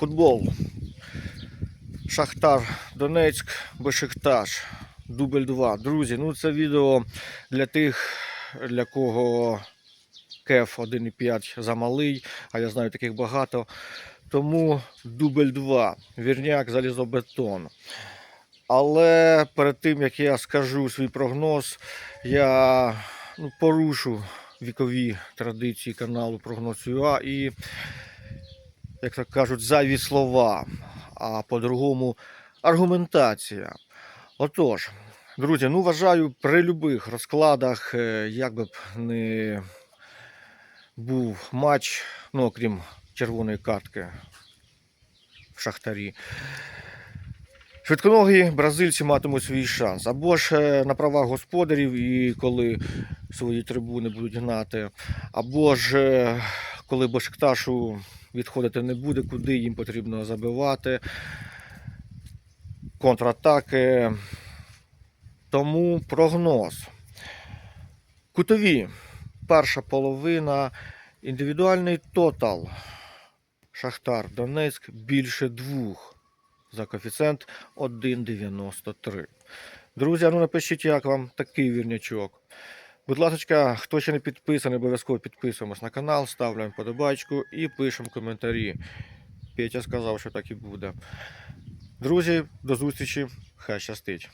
Футбол. Шахтар Донецьк, Бешикташ. Дубль 2. Друзі, ну це відео для тих, для кого кеф 1,5 замалий, а я знаю таких багато. Тому дубль 2. Вірняк залізобетон. Але перед тим як я скажу свій прогноз, я ну, порушу вікові традиції каналу Прогноз ЮА і, як так кажуть, зайві слова, а по-другому аргументація. Отож, друзі, ну вважаю, при будь-яких розкладах, е, як би б не був матч, ну окрім червоної картки в Шахтарі. Швидконогі бразильці матимуть свій шанс. Або ж е, на правах господарів, і коли свої трибуни будуть гнати, або ж е, коли Башкташу відходити не буде, куди їм потрібно забивати. Контратаки. Тому прогноз. Кутові. Перша половина. Індивідуальний тотал. Шахтар Донецьк більше двох за коефіцієнт 1,93. Друзі, ну напишіть, як вам такий вірнячок. Будь ласка, хто ще не підписаний, обов'язково підписуємось на канал, ставляємо подобачку і пишемо коментарі. Петя сказав, що так і буде. Друзі, до зустрічі. Хай щастить.